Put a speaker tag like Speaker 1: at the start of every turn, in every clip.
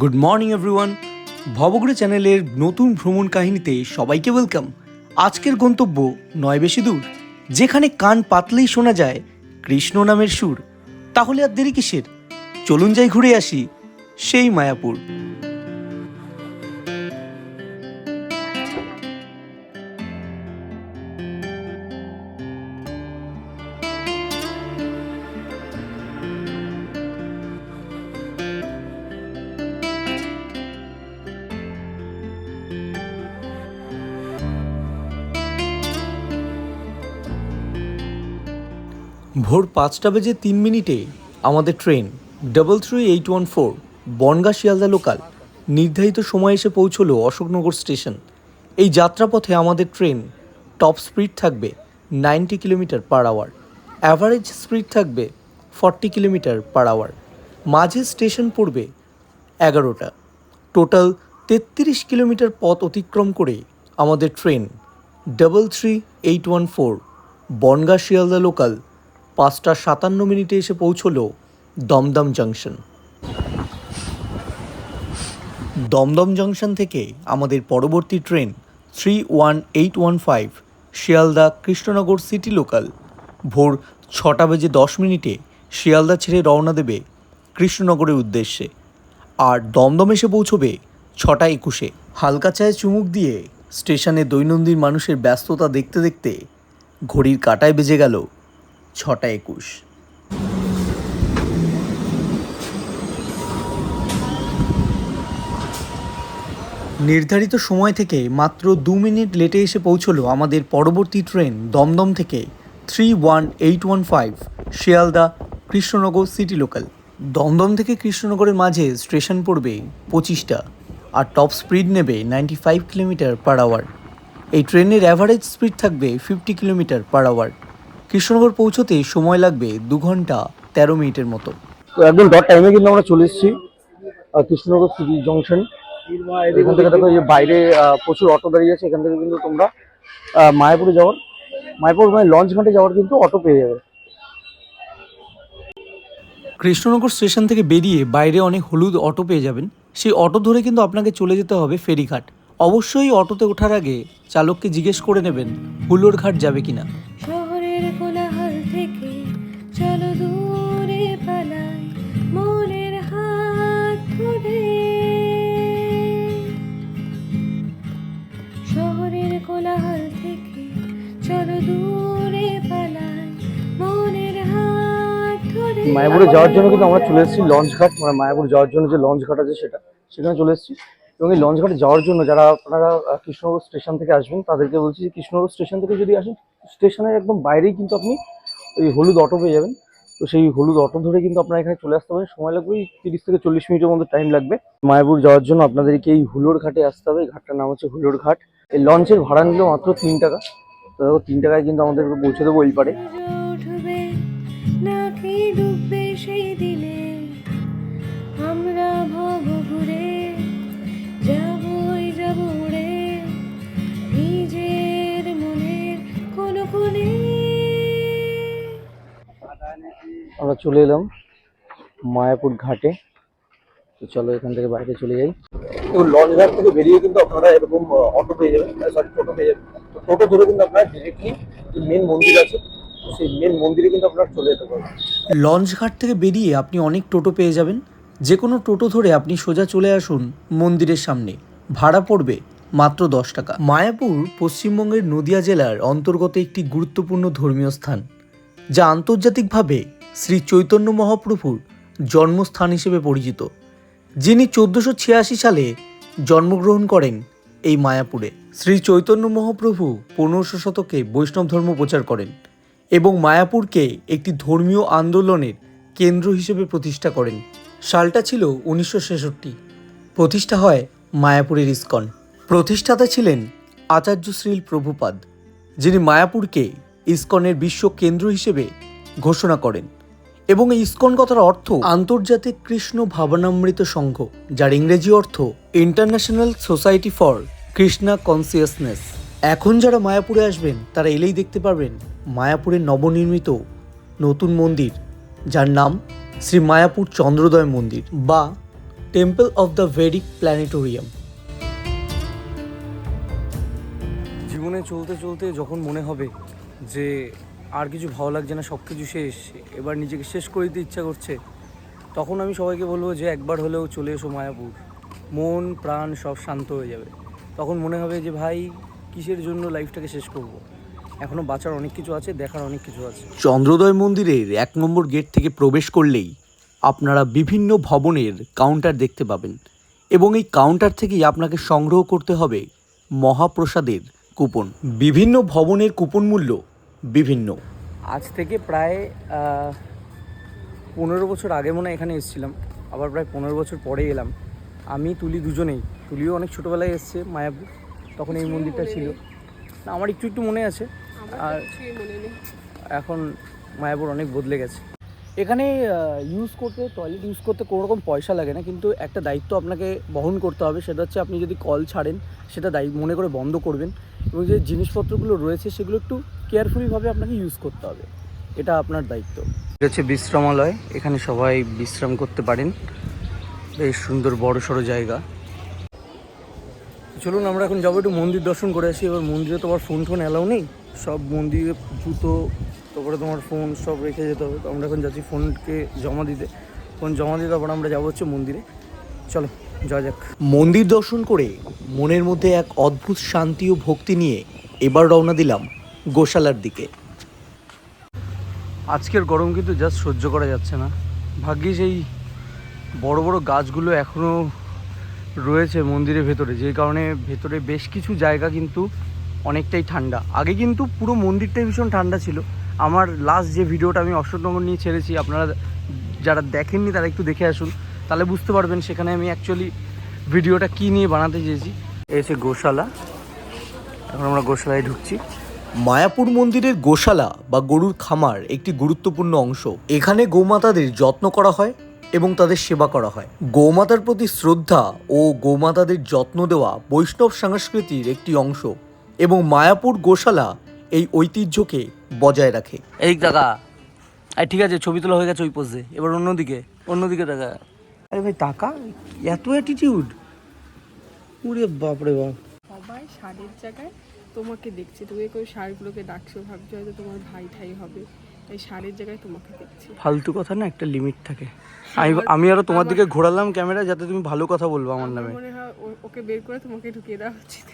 Speaker 1: Good morning everyone ভবঘুরে চ্যানেলের নতুন ভ্রমণ কাহিনীতে সবাইকে ওয়েলকাম আজকের গন্তব্য নয় বেশি দূর, যেখানে কান পাতলেই শোনা যায় কৃষ্ণ নামের সুর। তাহলে আর দেরি কিসের? চলুন যাই ঘুরে আসি সেই মায়াপুর। ভোর পাঁচটা বেজে তিন মিনিটে আমাদের train double three eight one four Bongaon Sealdah local নির্ধারিত সময়ে এসে পৌঁছলো অশোকনগর স্টেশন। এই যাত্রাপথে আমাদের ট্রেন টপ স্পিড থাকবে ninety kilometre per hour average speed থাকবে ফর্টি কিলোমিটার পার আওয়ার মাঝে স্টেশন পড়বে এগারোটা। টোটাল তেত্রিশ কিলোমিটার পথ অতিক্রম করে আমাদের train double three eight one four Bongaon Sealdah local পাঁচটা সাতান্ন মিনিটে এসে পৌঁছলো দমদম জাংশন। দমদম জাংশন থেকে আমাদের পরবর্তী train three one eight one five Sealdah Krishnanagar city local. ভোর ছটা বেজে দশ মিনিটে শিয়ালদা ছেড়ে রওনা দেবে কৃষ্ণনগরের উদ্দেশ্যে। আর দমদম এসে পৌঁছবে ছটা একুশে। হালকা চায়ে চুমুক দিয়ে স্টেশনে দৈনন্দিন মানুষের ব্যস্ততা দেখতে দেখতে ঘড়ির কাটায় বেজে গেল ছটা একুশ। নির্ধারিত সময় থেকে মাত্র দু মিনিট লেটে এসে পৌঁছলো আমাদের পরবর্তী ট্রেন দমদম থেকে three one eight one five Sealdah Krishnanagar city local. Dum Dum থেকে কৃষ্ণনগরের মাঝে স্টেশন পড়বে পঁচিশটা আর টপ স্পিড নেবে ninety five kilometre per hour এই ট্রেনের অ্যাভারেজ স্পিড থাকবে fifty kilometre per hour Krishnanagar পৌঁছতে সময় লাগবে দু ঘণ্টা তেরো মিনিটের মতো।
Speaker 2: তো একদম ডট টাইমে কিন্তু আমরা চলে এসেছি কৃষ্ণনগর সিটি জংশন এখান থেকে দেখো যে বাইরে প্রচুর অটো দাঁড়িয়ে আছে এখান থেকে কিন্তু তোমরা মায়াপুরে যাওয়ার। মায়াপুর মানে লঞ্চ ঘাটে যাওয়ার কিন্তু অটো পেয়ে যাবে।
Speaker 1: কৃষ্ণনগর স্টেশন থেকে বেরিয়ে বাইরে অনেক হলুদ অটো পেয়ে যাবেন। সেই অটো ধরে কিন্তু আপনাকে চলে যেতে হবে ফেরিঘাট। অবশ্যই অটোতে ওঠার আগে চালককে জিজ্ঞেস করে নেবেন হুলোর ঘাট যাবে কিনা।
Speaker 2: মায়াপুরে যাওয়ার জন্য কিন্তু আমরা চলে এসেছি লঞ্চ ঘাট মানে মায়াপুর যাওয়ার জন্য যে লঞ্চ ঘাট আছে সেটা, সেখানে চলে এসেছি। এবং এই লঞ্চ ঘাটে যাওয়ার জন্য যারা আপনারা কৃষ্ণনগর স্টেশন থেকে আসবেন, তাদেরকে বলছি যে কৃষ্ণনগর স্টেশন থেকে যদি আসেন, স্টেশনের একদম বাইরেই কিন্তু আপনি ওই হলুদ অটো পেয়ে যাবেন। তো সেই হলুদ অটো ধরে কিন্তু আপনারা এখানে চলে আসতে পারেন। সময় লাগবে তিরিশ থেকে চল্লিশ মিনিটের মধ্যে টাইম লাগবে। মায়াপুর যাওয়ার জন্য আপনাদেরকে এই হুলোর ঘাটে আসতে হবে। ঘাটটার নাম হচ্ছে হুলোর ঘাট। এই লঞ্চের ভাড়া নিল মাত্র তিন টাকা। তো তিন টাকায় কিন্তু আমাদের পৌঁছে দেবো ওই পারে।
Speaker 3: নাকি ডুববে সেই দিনে। আমরা ভব ঘুরে যাবই যাব উড়ে। নিজের মনের কোন কোণে।
Speaker 2: আমরা চলে এলাম মায়াপুর ঘাটে। তো চলো এখান থেকে বাইরে চলে যাই। লঞ্চ ঘাট থেকে বেরিয়ে কিন্তু আপনারা এরকম অটো পেয়ে যাবেন সরি টোটো পেয়ে যাবেন। তো টোটো ধরে কিন্তু আপনারা ডিরেক্টলি মেন মন্দির আছে। সেই মেন মন্দিরে কিন্তু চলে যেতে পারবেন।
Speaker 1: লঞ্চ ঘাট থেকে বেরিয়ে আপনি অনেক টোটো পেয়ে যাবেন। যে কোনো টোটো ধরে আপনি সোজা চলে আসুন মন্দিরের সামনে। ভাড়া পড়বে মাত্র দশ টাকা। মায়াপুর পশ্চিমবঙ্গের নদিয়া জেলার অন্তর্গত একটি গুরুত্বপূর্ণ ধর্মীয় স্থান, যা আন্তর্জাতিকভাবে শ্রী চৈতন্য মহাপ্রভুর জন্মস্থান হিসেবে পরিচিত। যিনি চোদ্দোশো ছিয়াশি সালে জন্মগ্রহণ করেন এই মায়াপুরে। শ্রী চৈতন্য মহাপ্রভু পনেরোশো শতকে বৈষ্ণব ধর্ম প্রচার করেন। এবং মায়াপুরকে একটি ধর্মীয় আন্দোলনের কেন্দ্র হিসেবে প্রতিষ্ঠা করেন। সালটা ছিল উনিশশো ছেষট্টি। প্রতিষ্ঠা হয় মায়াপুরের ইস্কন। প্রতিষ্ঠাতা ছিলেন আচার্য শ্রীল প্রভুপাদ, যিনি মায়াপুরকে ইস্কনের বিশ্ব কেন্দ্র হিসেবে ঘোষণা করেন। এবং এই ইস্কন কথার অর্থ আন্তর্জাতিক কৃষ্ণ ভাবনামৃত সংঘ, যার ইংরেজি অর্থ international society for Krishna consciousness. এখন যারা মায়াপুরে আসবেন, তারা এলেই দেখতে পারবেন মায়াপুরের নবনির্মিত নতুন মন্দির, যার নাম শ্রী মায়াপুর চন্দ্রোদয় মন্দির বা temple of the Vedic planetarium
Speaker 2: জীবনে চলতে চলতে যখন মনে হবে যে আর কিছু ভালো লাগছে না সব কিছু শেষ, এবার নিজেকে শেষ করে দিতে ইচ্ছা করছে, তখন আমি সবাইকে বলব যে একবার হলেও চলে এসো মায়াপুর। মন, প্রাণ সব শান্ত হয়ে যাবে। তখন মনে হবে যে ভাই কিসের জন্য লাইফটাকে শেষ করব। এখনও বাঁচার অনেক কিছু আছে দেখার অনেক কিছু আছে।
Speaker 1: চন্দ্রোদয় মন্দিরের এক নম্বর গেট থেকে প্রবেশ করলেই আপনারা বিভিন্ন ভবনের কাউন্টার দেখতে পাবেন এবং এই কাউন্টার থেকেই আপনাকে সংগ্রহ করতে হবে মহাপ্রসাদের কুপন। বিভিন্ন ভবনের কুপন মূল্য বিভিন্ন।
Speaker 2: আজ থেকে প্রায় পনেরো বছর আগে মনে হয় এখানে এসেছিলাম আবার প্রায় পনেরো বছর পরে এলাম। আমি তুলি দুজনেই। তুলিও অনেক ছোটোবেলায় এসছে মায়াপুর। তখন এই মন্দিরটা ছিল। না আমার একটু একটু মনে আছে। আর এখন মায়াপুর অনেক বদলে গেছে। এখানে ইউজ করতে টয়লেট ইউজ করতে কোনো রকম পয়সা লাগে না কিন্তু একটা দায়িত্ব আপনাকে বহন করতে হবে। সেটা হচ্ছে আপনি যদি কল ছাড়েন সেটা দায়ী মনে করে বন্ধ করবেন এবং যে জিনিসপত্রগুলো রয়েছে সেগুলো একটু কেয়ারফুলিভাবে আপনাকে ইউজ করতে হবে। এটা আপনার দায়িত্ব। এটা হচ্ছে বিশ্রামালয়। এখানে সবাই বিশ্রাম করতে পারেন। বেশ সুন্দর বড় সড়ো জায়গা। চলুন আমরা এখন যাব একটু মন্দির দর্শন করে আসি। এবার মন্দিরে তোমার ফোন টোন অ্যালাউ নেই? সব মন্দিরে জুতো তারপরে তোমার ফোন সব রেখে যেতে হবে। তো আমরা এখন যাচ্ছি ফোনকে জমা দিতে। ফোন জমা দিয়ে তারপর আমরা যাব হচ্ছে মন্দিরে। চলো যা যাক।
Speaker 1: মন্দির দর্শন করে মনের মধ্যে এক অদ্ভুত শান্তি ও ভক্তি নিয়ে এবার রওনা দিলাম গোশালার দিকে।
Speaker 2: আজকের গরম কিন্তু জাস্ট সহ্য করা যাচ্ছে না। ভাগ্যিস এই বড় বড় গাছগুলো এখনও রয়েছে মন্দিরের ভেতরে, যে কারণে ভেতরে বেশ কিছু জায়গা কিন্তু অনেকটাই ঠান্ডা। আগে কিন্তু পুরো মন্দিরটাই ভীষণ ঠান্ডা ছিল। আমার লাস্ট যে ভিডিওটা আমি অশোকনগর নিয়ে ছেড়েছি, আপনারা যারা দেখেননি তারা একটু দেখে আসুন। তাহলে বুঝতে পারবেন সেখানে আমি অ্যাকচুয়ালি ভিডিওটা কী নিয়ে বানাতে চেয়েছি। এসে গোশালা। এখন আমরা গোশালায় ঢুকছি।
Speaker 1: মায়াপুর মন্দিরের গোশালা বা গরুর খামার একটি গুরুত্বপূর্ণ অংশ। এখানে গোমাতাদের যত্ন করা হয় এবং তাদের সেবা করা হয়। গোমাতার প্রতি শ্রদ্ধা ও গোমাতাদের যত্ন দেওয়া বৈষ্ণব সংস্কৃতির একটি অংশ এবং মায়াপুর গোশালা এই ঐতিহ্যকে বজায় রাখে।
Speaker 2: এই দাদা আরে ঠিক আছে ছবি তোলা হয়ে গেছে ওই পোজে এবার অন্যদিকে অন্যদিকে টাকা আরে ভাই টাকা? এত অ্যাটিটিউড উরে বাপরে বাপ।
Speaker 4: সবাই শাড়ির জায়গায় তোমাকে দেখছে। তুমি করে শাড়িগুলোকে ডাকছো ভাবছ হয়তো তোমার ভাই ঠাই হবে। তাই শাড়ির জায়গায় তোমাকে দেখছে।
Speaker 2: ফালতু কথা না একটা লিমিট থাকে। আমি আমি আরও তোমার দিকে ঘোরালাম ক্যামেরা যাতে তুমি ভালো কথা বলব আমার নামে।
Speaker 4: মনে হয় ওকে বের করে তোমাকে ঢুকিয়ে দেওয়া উচিত।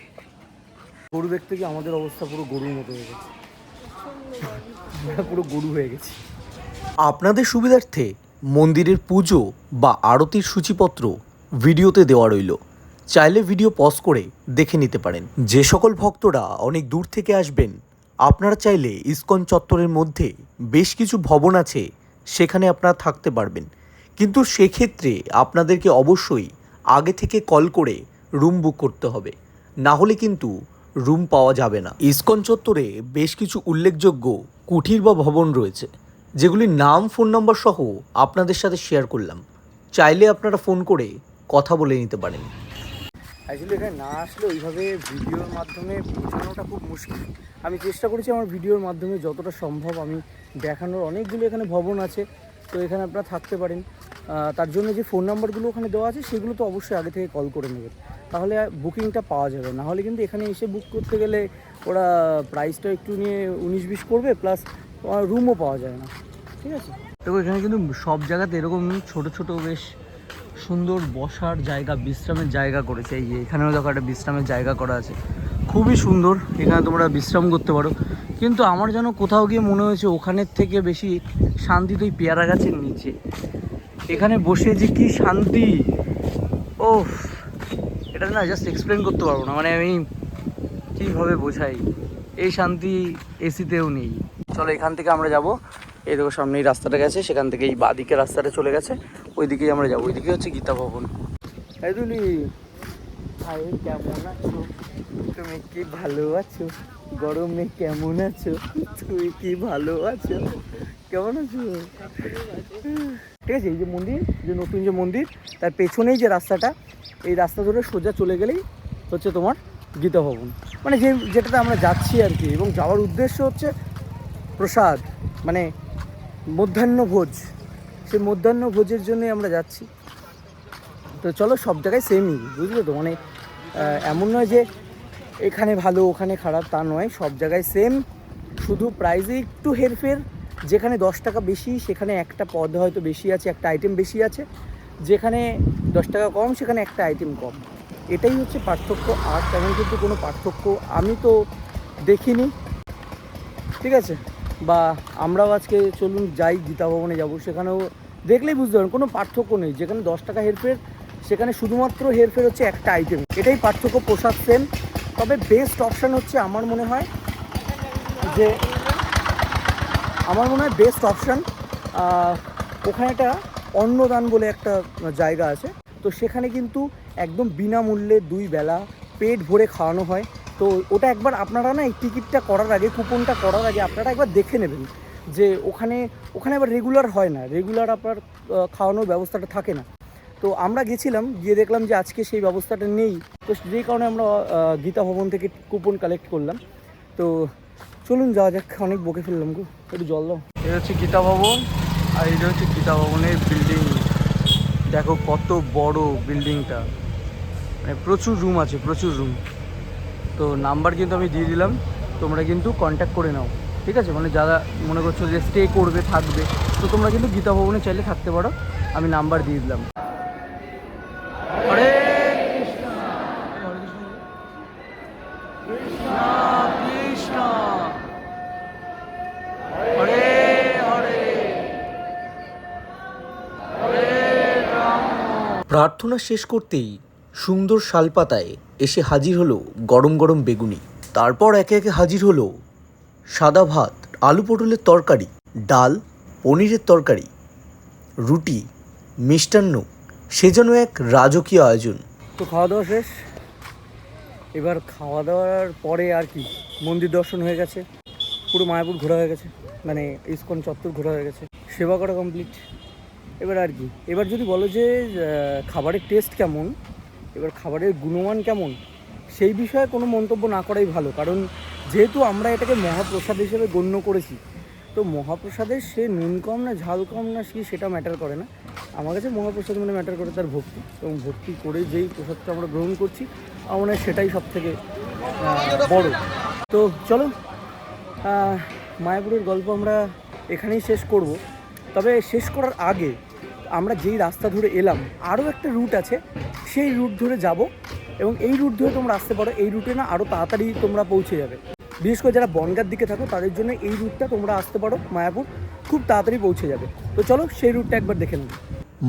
Speaker 2: গরু দেখতে গিয়ে আমাদের অবস্থা পুরো গরুর মতো হয়ে গেছে। পুরো গরু হয়ে গেছি।
Speaker 1: আপনাদের সুবিধার্থে মন্দিরের পুজো বা আরতির সূচিপত্র ভিডিওতে দেওয়া রইল। চাইলে ভিডিও পজ করে দেখে নিতে পারেন। যে সকল ভক্তরা অনেক দূর থেকে আসবেন আপনারা চাইলে ইসকন চত্বরের মধ্যে বেশ কিছু ভবন আছে সেখানে আপনারা থাকতে পারবেন। কিন্তু সেক্ষেত্রে আপনাদেরকে অবশ্যই আগে থেকে কল করে রুম বুক করতে হবে। না হলে কিন্তু রুম পাওয়া যাবে না। ইসকন চত্বরে বেশ কিছু উল্লেখযোগ্য কুঠির বা ভবন রয়েছে যেগুলির নাম, ফোন নম্বর সহ আপনাদের সাথে শেয়ার করলাম। চাইলে আপনারা ফোন করে কথা বলে নিতে পারেন।
Speaker 2: অ্যাকচুয়ালি এখানে না আসলে ওইভাবে ভিডিওর মাধ্যমে বোঝানোটা খুব মুশকিল। আমি চেষ্টা করেছি আমার ভিডিওর মাধ্যমে যতটা সম্ভব আমি দেখানোর। অনেকগুলো এখানে ভবন আছে, তো এখানে আপনারা থাকতে পারেন। তার জন্য যে ফোন নাম্বারগুলো ওখানে দেওয়া আছে, সেগুলো তো অবশ্যই আগে থেকে কল করে নেবেন। তাহলে বুকিংটা পাওয়া যাবে। না হলে কিন্তু এখানে এসে বুক করতে গেলে ওরা প্রাইসটা একটু নিয়ে উনিশ বিশ করবে প্লাস রুমও পাওয়া যায় না। ঠিক আছে? তো এখানে কিন্তু সব জায়গাতে এরকম ছোট ছোট বেশ সুন্দর বসার জায়গা, বিশ্রামের জায়গা করেছে। এই যে এখানেও দেখো একটা বিশ্রামের জায়গা করা আছে। খুবই সুন্দর। এখানে তোমরা বিশ্রাম করতে পারো। কিন্তু আমার যেন কোথাও গিয়ে মনে হয়েছে ওখানের থেকে বেশি শান্তি তো পেয়ারা গাছের নিচে। এখানে বসে যে কি শান্তি। ও এটা না জাস্ট এক্সপ্লেন করতে পারব না। মানে আমি কীভাবে বোঝাই। এই শান্তি এসিতেও নেই। চলো এখান থেকে আমরা যাব। এই দেখো সামনে এই রাস্তাটা গেছে। সেখান থেকে এই বাদিকে রাস্তাটা চলে গেছে। ওই দিকেই আমরা যাব ওইদিকে হচ্ছে গীতা ভবন। এই দুলি। আরে কেমন আছো? তুমি কি ভালো আছো? গরমে কেমন আছো? তুমি কি ভালো আছো? কেমন আছো? ঠিক আছে এই যে মন্দির যে নতুন যে মন্দির তার পেছনেই যে রাস্তাটা এই রাস্তা ধরে সোজা চলে গেলেই হচ্ছে তোমার গীতা ভবন। মানে যে যেটাতে আমরা যাচ্ছি আর কি এবং যাওয়ার উদ্দেশ্য হচ্ছে প্রসাদ মানে মধ্যাহ্ন ভোজ। সেই মধ্যাহ্ন ভোজের জন্যই আমরা যাচ্ছি। তো চলো সব জায়গায় সেমই বুঝলে তো? মানে এমন নয় যে এখানে ভালো, ওখানে খারাপ, তা নয়। সব জায়গায় সেম শুধু প্রাইসে একটু হেরফের। যেখানে দশ টাকা বেশি, সেখানে একটা পদ হয়তো বেশি আছে, একটা আইটেম বেশি আছে। যেখানে দশ টাকা কম, সেখানে একটা আইটেম কম। এটাই হচ্ছে পার্থক্য। আর তেমন কিন্তু কোনো পার্থক্য আমি তো দেখিনি। ঠিক আছে? বা আমরাও আজকে চলুন যাই গীতা ভবনে যাব। সেখানেও দেখলেই বুঝতে পারবেন, কোনো পার্থক্য নেই। যেখানে দশ টাকা হেরফের, সেখানে শুধুমাত্র হেরফের হচ্ছে একটা আইটেম এটাই পার্থক্য পোশাক সেম তবে বেস্ট অপশান হচ্ছে আমার মনে হয় যে, আমার মনে হয় বেস্ট অপশান ওখানে একটা অন্নদান বলে একটা জায়গা আছে। তো সেখানে কিন্তু একদম বিনামূল্যে দুই বেলা পেট ভরে খাওয়ানো হয়। তো ওটা একবার আপনারা না এই টিকিটটা করার আগে, কুপনটা করার আগে আপনারা একবার দেখে নেবেন যে ওখানে ওখানে আবার রেগুলার হয় না রেগুলার আপনার খাওয়ানোর ব্যবস্থাটা থাকে না। তো আমরা গেছিলাম, গিয়ে দেখলাম যে আজকে সেই ব্যবস্থাটা নেই। তো যেই কারণে আমরা গীতা ভবন থেকে কুপন কালেক্ট করলাম। তো চলুন, যাওয়া যাক, অনেক বকে ফেললাম গো। একটু জল দাও। এটা হচ্ছে গীতা ভবন, আর এটা হচ্ছে গীতা ভবনের বিল্ডিং দেখো কত বড় বিল্ডিংটা মানে প্রচুর রুম আছে, প্রচুর রুম তো নাম্বার কিন্তু আমি দিয়ে দিলাম, তোমরা কিন্তু কন্ট্যাক্ট করে নাও, ঠিক আছে? মানে যারা মনে করছ যে স্টে করবে, থাকবে, তো তোমরা কিন্তু গীতা ভবনে চাইলে থাকতে পারো, আমি নাম্বার দিয়ে দিলাম। প্রার্থনা শেষ করতেই সুন্দর শালপাতায় এসে হাজির হলো গরম গরম বেগুনি। তারপর একে একে হাজির হলো সাদা ভাত, আলু পটলের তরকারি, ডাল, পনিরের তরকারি, রুটি, মিষ্টান্ন। সে যেন এক রাজকীয় আয়োজন। তো খাওয়া দাওয়া শেষ? এবার খাওয়া দাওয়ার পরে আর কি? মন্দির দর্শন হয়ে গেছে। পুরো মায়াপুর ঘোরা হয়ে গেছে। মানে ইস্কন চত্বর ঘোরা হয়ে গেছে। সেবা করা কমপ্লিট এবার আর কি? এবার যদি বলো যে খাবারের টেস্ট কেমন? এবার খাবারের গুণমান কেমন? সেই বিষয়ে কোনো মন্তব্য না করাই ভালো, কারণ যেহেতু আমরা এটাকে মহাপ্রসাদ হিসেবে গণ্য করেছি, তো মহাপ্রসাদের সে নুন কম না, ঝাল কম না, সে সেটা ম্যাটার করে না। আমার কাছে মহাপ্রসাদ মানে ম্যাটার করে তার ভক্তি, এবং ভক্তি করে যেই প্রসাদটা আমরা গ্রহণ করছি, আমার সেটাই সব থেকে বড়। তো চলো মায়াপুরের গল্প আমরা এখানেই শেষ করব। তবে শেষ করার আগে আমরা যেই রাস্তা ধরে এলাম, আরও একটা রুট আছে সেই রুট ধরে যাব এবং এই রুট ধরে তোমরা আসতে পারো। এই রুটে না আরও তাড়াতাড়ি তোমরা পৌঁছে যাবে। বিশেষ করে যারা বনগার দিকে থাকো, তাদের জন্য এই রুটটা তোমরা আসতে পারো, মায়াপুর। খুব তাড়াতাড়ি পৌঁছে যাবে। তো চলো সেই রুটটা একবার দেখে নেব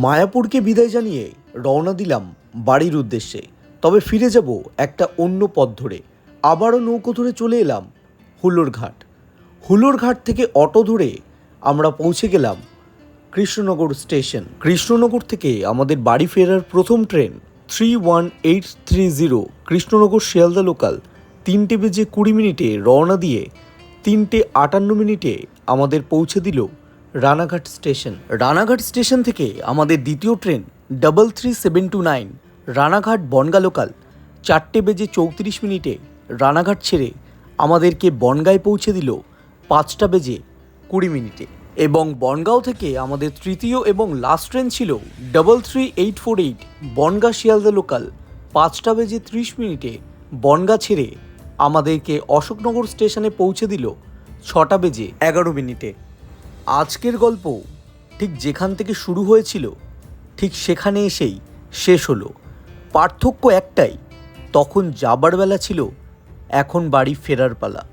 Speaker 2: মায়াপুরকে বিদায় জানিয়ে রওনা দিলাম বাড়ির উদ্দেশ্যে। তবে ফিরে যাব একটা অন্য পথ ধরে। আবারও নৌকো ধরে চলে এলাম হুলোর ঘাট হুলোর ঘাট থেকে অটো ধরে আমরা পৌঁছে গেলাম কৃষ্ণনগর স্টেশন। কৃষ্ণনগর থেকে আমাদের বাড়ি ফেরার প্রথম train three one eight three zero, Krishnanagar Sealdah local তিনটে বেজে কুড়ি মিনিটে রওনা দিয়ে তিনটে আটান্ন মিনিটে আমাদের পৌঁছে দিল রানাঘাট স্টেশন। রানাঘাট স্টেশন থেকে আমাদের দ্বিতীয় train double three seven two nine Ranaghat Bangaon local চারটে বেজে চৌত্রিশ মিনিটে রানাঘাট ছেড়ে আমাদেরকে বনগায় পৌঁছে দিল পাঁচটা বেজে কুড়ি মিনিটে। এবং বনগাঁও থেকে আমাদের তৃতীয় এবং লাস্ট ট্রেন ছিল double three eight four eight Bangaon Sealdah local পাঁচটা বেজে ত্রিশ মিনিটে বনগা ছেড়ে আমাদেরকে অশোকনগর স্টেশনে পৌঁছে দিল ছটা বেজে এগারো মিনিটে। আজকের গল্প ঠিক যেখান থেকে শুরু হয়েছিল, ঠিক সেখানে এসেই শেষ হলো। পার্থক্য একটাই, তখন যাবার বেলা ছিল, এখন বাড়ি ফেরার পালা।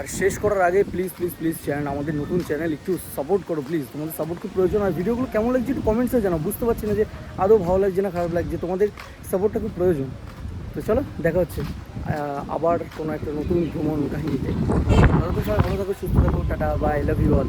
Speaker 2: আর শেষ করার আগে প্লিজ প্লিজ প্লিজ চ্যানেল আমাদের নতুন চ্যানেল একটু সাপোর্ট করো প্লিজ তোমাদের সাপোর্ট খুব প্রয়োজন। আর ভিডিওগুলো কেমন লাগছে একটু কমেন্টসে জানাও। বুঝতে পারছি না যে আদৌ ভালো লাগছে না খারাপ লাগছে। তোমাদের সাপোর্টটা খুব প্রয়োজন। তো চলো, দেখা হচ্ছে। আবার কোনো একটা নতুন ভ্রমণ কাহিনীতে। ভালো তো সবাই, ভালো থাকো, সুস্থ থাকো, tata bye love you all